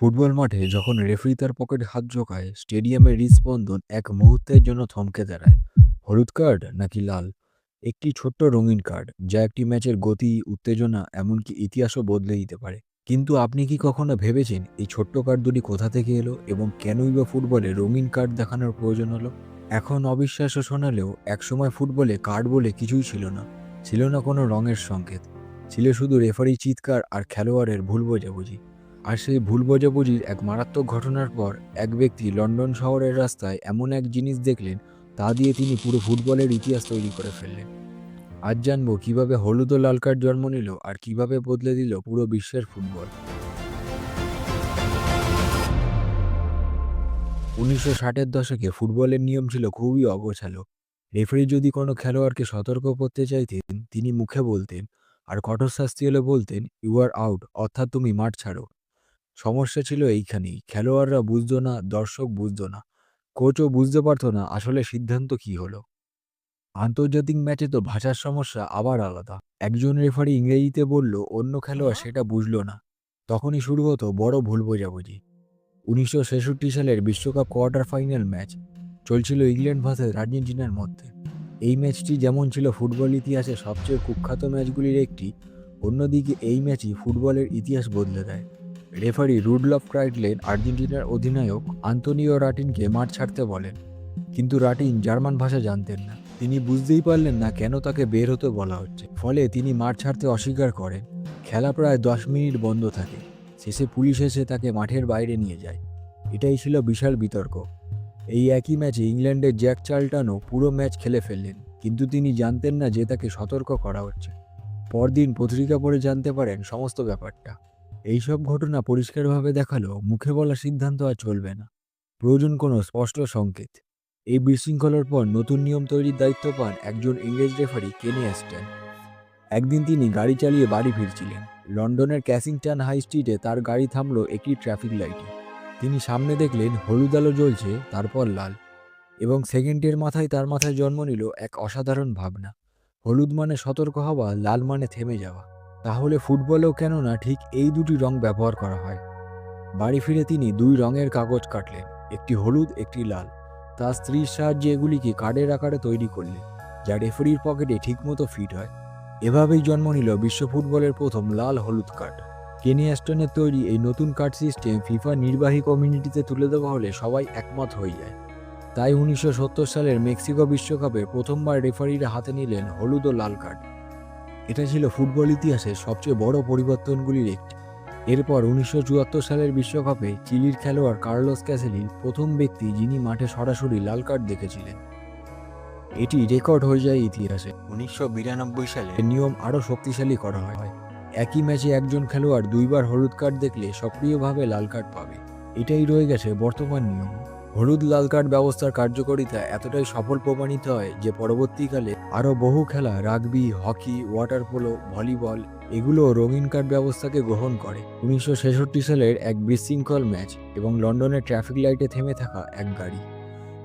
Football মাঠে যখন referee তার পকেট হাত জোকায় স্টেডিয়ামের হৃদস্পন্দন এক মুহূর্তের জন্য থমকে দাঁড়ায়। হলুদ কার্ড নাকি লাল? একটি ছোট্ট রঙিন কার্ড, যা একটি ম্যাচের গতি, উত্তেজনা, এমনকি ইতিহাসও বদলে দিতে পারে। কিন্তু আপনি কি কখনো ভেবেছেন এই ছোট্ট কার্ড দুটি কোথা থেকে এলো এবং কেনই বা ফুটবলে রঙিন কার্ড দেখানোর প্রয়োজন হলো? এখন অবিশ্বাস্য শোনালেও একসময় ফুটবলে কার্ড বলে কিছুই ছিল না। ছিল না কোনো রঙের সংকেত। ছিল শুধু রেফারি চিৎকার আর খেলোয়াড়ের ভুল বোঝাবুঝি। আর সেই ভুল বোঝাবুঝির এক মারাত্মক ঘটনার পর এক ব্যক্তি লন্ডন শহরের রাস্তায় এমন এক জিনিস দেখলেন, তা দিয়ে তিনি পুরো ফুটবলের ইতিহাস তৈরি করে ফেললেন। আজ জানব কীভাবে হলুদ ও লাল কার্ড জন্ম নিল আর কীভাবে বদলে দিল পুরো বিশ্বের ফুটবল। উনিশশো ষাটের দশকে ফুটবলের নিয়ম ছিল খুবই অগোছালো। রেফারি যদি কোনো খেলোয়াড়কে সতর্ক করতে চাইতেন, তিনি মুখে বলতেন, আর কঠোর শাস্তি হলে বলতেন, ইউ আর আউট, অর্থাৎ তুমি মাঠ ছাড়ো সমস্যা ছিল এইখানেই। খেলোয়াড়রা বুঝতো না দর্শক বুঝতো না কোচও বুঝতে পারতো না আসলে সিদ্ধান্ত কি হলো। আন্তর্জাতিক ম্যাচে তো ভাষার সমস্যা আবার আলাদা। একজন রেফারি ইংরেজিতে বলল অন্য খেলোয়াড় সেটা বুঝলো না। তখনই শুরু হতো বড় ভুল বোঝাবুঝি। উনিশশো ছেষট্টি সালের বিশ্বকাপ কোয়ার্টার ফাইনাল ম্যাচ চলছিল ইংল্যান্ড ভার্সেস আর্জেন্টিনার মধ্যে। এই ম্যাচটি যেমন ছিল ফুটবল ইতিহাসে সবচেয়ে কুখ্যাত ম্যাচগুলির একটি অন্যদিকে এই ম্যাচই ফুটবলের ইতিহাস বদলে দেয়। রেফারি রুডলফ ক্রাইডলেন আর্জেন্টিনার অধিনায়ক আন্তোনিও রাটিনকে মাঠ ছাড়তে বলেন, কিন্তু রাটিন জার্মান ভাষা জানতেন না। তিনি বুঝতেই পারলেন না কেন তাকে বের হতে বলা হচ্ছে। ফলে তিনি মাঠ ছাড়তে অস্বীকার করেন। খেলা প্রায় দশ মিনিট বন্ধ থাকে। শেষে পুলিশ এসে তাকে মাঠের বাইরে নিয়ে যায়। এটাই ছিল বিশাল বিতর্ক। এই একই ম্যাচে ইংল্যান্ডের জ্যাক চার্লটানও পুরো ম্যাচ খেলে ফেললেন, কিন্তু তিনি জানতেন না যে তাকে সতর্ক করা হচ্ছে। পরদিন পত্রিকা পড়ে জানতে পারেন সমস্ত ব্যাপারটা। এইসব ঘটনা পরিষ্কারভাবে দেখাল মুখে বলা সিদ্ধান্ত আর চলবে না। প্রয়োজন কোনো স্পষ্ট সংকেত। এই বিশৃঙ্খলার পর নতুন নিয়ম তৈরির দায়িত্ব পান একজন ইংরেজ রেফারি কেনি অ্যাস্টন। একদিন তিনি গাড়ি চালিয়ে বাড়ি ফিরছিলেন। লন্ডনের ক্যাসিংটন হাই স্ট্রিটে তার গাড়ি থামলো একটি ট্রাফিক লাইটে। তিনি সামনে দেখলেন হলুদ আলো জ্বলছে, তারপর লাল। এবং সেকেন্ডের মাথায় তার মাথায় জন্ম নিল এক অসাধারণ ভাবনা। হলুদ মানে সতর্ক হওয়া, লাল মানে থেমে যাওয়া। তাহলে ফুটবলেও কেন না ঠিক এই দুটি রং ব্যবহার করা হয়? বাড়ি ফিরে তিনি দুই রঙের কাগজ কাটলেন, একটি হলুদ, একটি লাল। তার স্ত্রীর সাহায্যে এগুলিকে কার্ডের আকারে তৈরি করলেন, যা রেফারির পকেটে ঠিকমতো ফিট হয়। এভাবেই জন্ম নিল বিশ্ব ফুটবলের প্রথম লাল হলুদ কার্ড। কেনি অ্যাস্টনের তৈরি এই নতুন কার্ড সিস্টেম ফিফা নির্বাহী কমিউনিটিতে তুলে দেওয়া হলে সবাই একমত হয়ে যায়। তাই উনিশশো সত্তর সালের মেক্সিকো বিশ্বকাপে প্রথমবার রেফারিরা হাতে নিলেন হলুদ ও লাল কার্ড। এটা ছিল ফুটবল ইতিহাসে সবচেয়ে বড় পরিবর্তনগুলির একটি। এরপর উনিশশো চুয়াত্তর সালের বিশ্বকাপে চিলির খেলোয়াড় কার্লোস ক্যাসেলি প্রথম ব্যক্তি যিনি মাঠে সরাসরি লাল কার্ড দেখেছিলেন। এটি রেকর্ড হয়ে যায় ইতিহাসে। উনিশশো বিরানব্বই সালে নিয়ম আরও শক্তিশালী করা হয়। একই ম্যাচে একজন খেলোয়াড় দুইবার হলুদ কার্ড দেখলে সক্রিয়ভাবে লাল কার্ড পাবে। এটাই রয়ে গেছে বর্তমান নিয়ম। হলুদ লাল কার্ড ব্যবস্থার কার্যকারিতা এতটাই সফল প্রমাণিত হয় যে পরবর্তীকালে আরও বহু খেলা rugby, hockey, water polo, volleyball এগুলো রঙিন কার্ড ব্যবস্থাকে গ্রহণ করে। উনিশশো ছেষট্টি সালের এক বিশৃঙ্খল ম্যাচ এবং লন্ডনের ট্রাফিক লাইটে থেমে থাকা এক গাড়ি।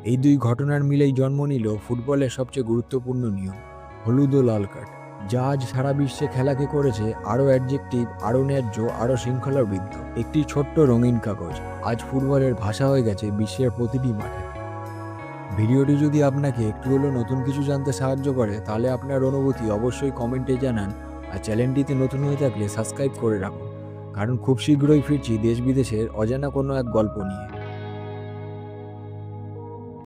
এই দুই ঘটনার মিলেই জন্ম নিল ফুটবলের সবচেয়ে গুরুত্বপূর্ণ নিয়ম, হলুদ ও লাল কার্ড। আজ সারা বিশ্বে খেলাকে করেছে, আরও অ্যাডজেক্টিভ আরও ন্যায্য, আরও শৃঙ্খলাবৃদ্ধ। একটি ছোট্ট রঙিন কাগজ। আজ ফুটবলের ভাষা হয়ে গেছে বিশ্বের প্রতিটি মাঠে। ভিডিওটি যদি আপনাকে একটু হলেও নতুন কিছু জানতে সাহায্য করে, তাহলে আপনার অনুভূতি অবশ্যই কমেন্টে জানান আর চ্যানেলটিতে নতুন হয়ে থাকলে সাবস্ক্রাইব করে রাখুন। কারণ খুব শীঘ্রই ফিরছি দেশ বিদেশের অজানা কোনো এক গল্প নিয়ে।